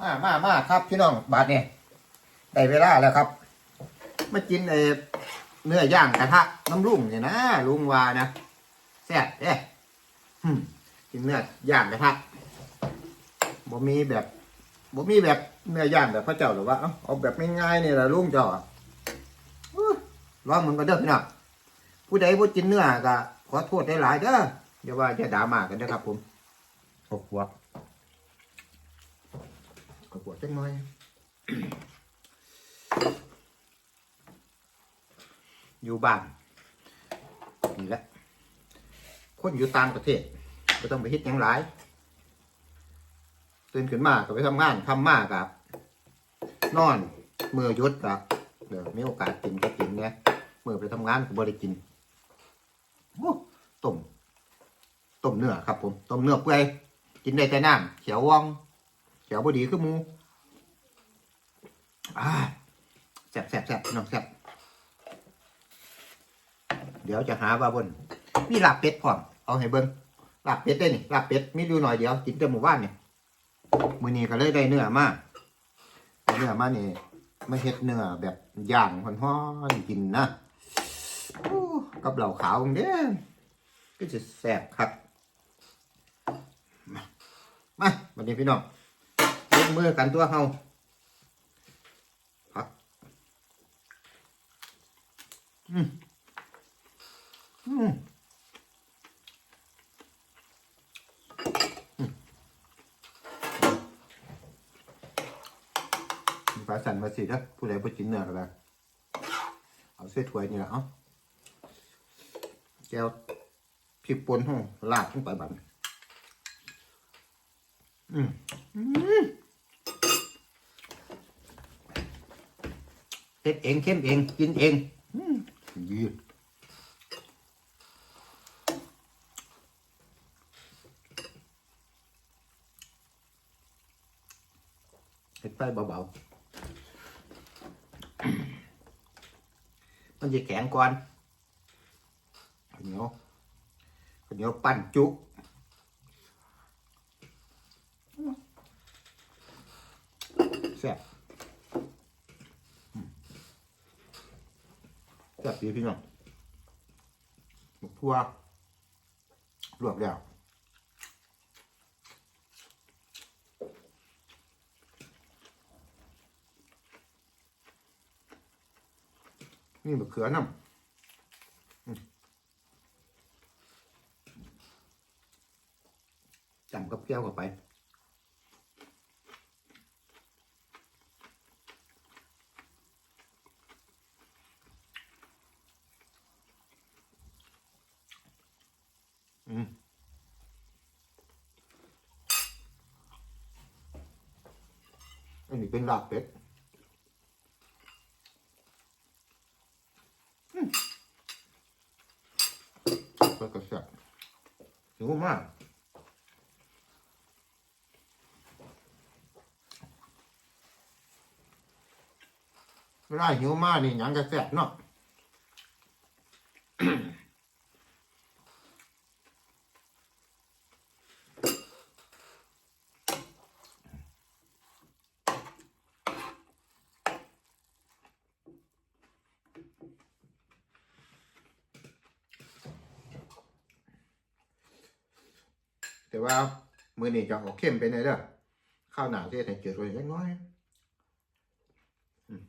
มามามาครับ พี่น้องบาดนี่ยได้เวลาแล้วครับ มากินเอเนื้อย่างกระทะน้ำลุงเนี่ยนะลุงวานะแซ่บเอ๊ะกินเนื้อย่างกระทะบ่มีแบบบ่มีแบบเนื้อย่างแบบพระเจ้าหรือว่าเอาแบบง่ายๆนี่แหละลุงเจ้าอะอู้ลองมันก็เด้อพี่น้องผู้ใดบ่กินเนื้อก็ขอโทษได้หลายเด้ออย่าว่าจะด่ามากันเด้อครับผมหกหัว หกหัวจังหน่อยอยู่บ้านนี่แหละคนอยู่ต่างประเทศก็ต้องไปเฮ็ดหยังหลายตื่นขึ้นมาก็ไปทำงานทำมากกับ นอนมือยุดกับเดี๋ยวมีโอกาสกินก็กินไงมือไปทำงานก็บ่ได้กินต้มต้มเนื้อครับผมต้มเนื้อเปื่อยกินได้แต่น้ำเขียวว่อง เขียวบดีคือหมูอ่าแซ่บแซ่บแซ่บน้องแซ่บเดี๋ยวจะหาว่าบนมีลาบเป็ดพร้อม เอาให้เบิ้งลาบเป็ดได้นี่ลาบเป็ดมีอยู่หน่อยเดียวกินแต่หมู่บ้านนี่มือนี้ก็เลยได้เนื้อมาได้เนื้อมานี่ไม่เฮ็ดเนื้อแบบย่างฮ้อนๆกินนะกับเหล่าขาวเด้อก็จะแซ่บครับมามาวันนี้พี่น้อง ยกมือกันตัวเฮาพักอืมอืมปลาสันมาสิถ้าผู้ใดผู้กินเนื้อก็ได้เอาเส้ถ้วยนี่แหละเอาแก้วพริกป่นห้องลาดลงไปบัดอืมอืม เฮ็ดเองเข้มเองกินเองอืมยืดเห็ดไปเบาๆมันจะแข็งก่อนข้าวเหนียวข้าวเหนียวปั้นจุแซ่บอืม แซ่บดีพี่น้องหมกทั่วลวกแล้วนี่มะเขือน้ำจำกับแก้วเข้าไป อืมอันนี้เป็นลาบเป็ดก็กระแสบหิวมากเวลาหิวมากนี่ยังกระแสบเนาะ แต่ว่ามือนี่จะออกเข้มไปหนเด้อข้าวหนาวที่ไหนเจือตัวเล็กน้อยม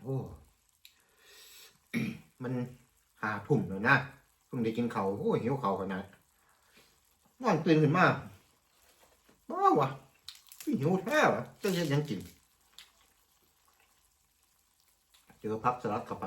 โอ้ มันหาถุ่มเลยนะ เพิ่งได้กินเขาวโอ้หิวเขาวขนาด นอนตื่นขึ้นมาบ้าวะหิวแท้วะจะยังยังกินเจอพับสลัดเข้าไป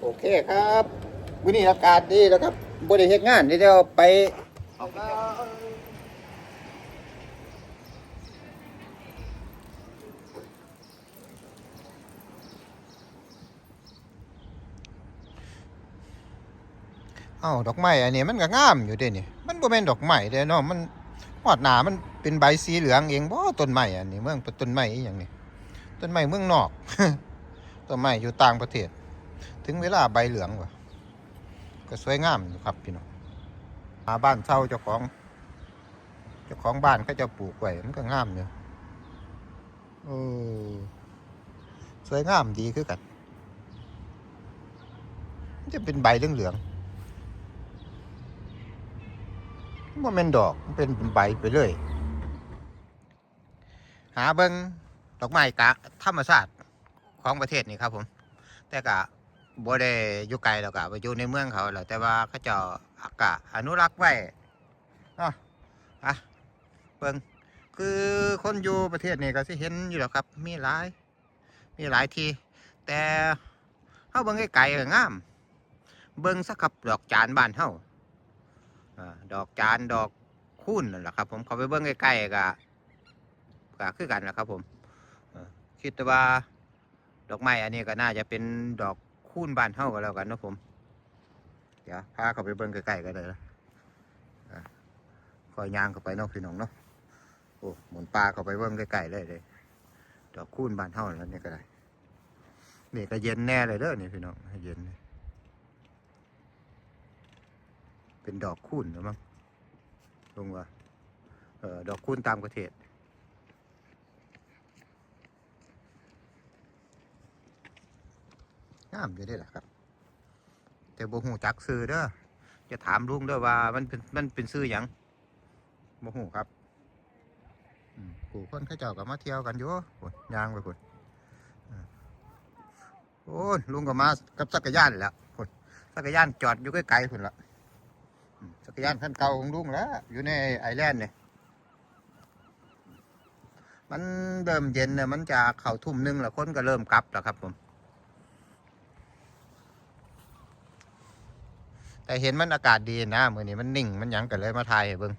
โอเคครับ วันนี้อากาศดีแล้วครับบริเหตุงานเดี๋ยวไปเอาวเอ้าดอกไม้อันนี้มันก็งามอยู่เด้นี่มันบ่แม่นดอกไม้เด้เนาะมันหอดหนามันเป็นใบสีเหลืองเองบ่ต้นไม้อันนี้เมืองต้นไม้อีหยังนี่ต้นไม้เมืองนอกต้นไม้อยู่ต่างประเทศ ถึงเวลาใบเหลืองว่ะ ก็สวยงามอยู่ครับพี่น้องหาบ้านเช่าเจ้าของ เจ้าของบ้านเขาจะปลูกไว้มันก็งามอยู่เออสวยงามดีคือกันมันจะเป็นใบเหลืองๆว่าเป็นดอกมันเป็นใบไปเลย หาเบิงดอกไม้กะธรรมชาติของประเทศนี่ครับผม แต่กะ บ่ได้อยู่ไกลแล้วกะไปอยู่ในเมืองเขาแหละแต่ว่าเขาเจ้าอากาศอนุรักษ์ไว้เนาะอะเบิงคือคนอยู่ประเทศนี่ก็สิเห็นอยู่แล้วครับ มีหลาย มีหลายที่แต่เฮาเบิ่งไกลๆงาม เบิ่งสักครับดอกจานบ้านเฮาอ่าดอกจานดอกคูนนั่นแหละครับ ผมเขาไปเบิ่งใกล้ๆก็ก็คือกันแหละครับ ผมคิดว่าดอกไม้อันนี้ก็น่าจะเป็นดอก คูนบ้านเฮาก็แล้วกันนะผม เดี๋ยวพาเขาไปเบิ่งใกล้ๆกันเลยนะอะคอยยางเข้าไปนาะพี่น้องเนาะ โอ้หมุนปลาเข้าไปเบิ่งใกล้ๆเลยเลยดอกคูนบ้านเฮาแล้วนี่ก็ได้นี่ก็เย็นแน่เลยเด้อนี่พี่น้องเย็น เป็นดอกคูนหรือมั้งลงว่าเออดอกคูนตามประเทศ งามอยู่ได้แหละครับ แต่บ่หูจักซื้อเด้อจะถามลุงเด้อว่ามันเป็นมันเป็นซื้อหยังบ่หูครับอืมผู้คนเขาเจ้าก็มาเที่ยวกันอยู่ยางไปพุ่นโอ้ลุงก็มากับจักยานแล้วพุ่นจักยานจอดอยู่ไกลๆพุ่นละอืมจักยานคันเก่าของลุงแล้วอยู่ในไอแลนด์เนี่ยมันเริ่มเย็นเนี่ยมันจะเข้าทุ่มหนึงแล้วคนก็เริ่มกลับแล้วครับผม แต่เห็นมันอากาศดีนะมือนี้มันนิ่งมันหยังกันเลยมาถ่ายให้เบิ่ง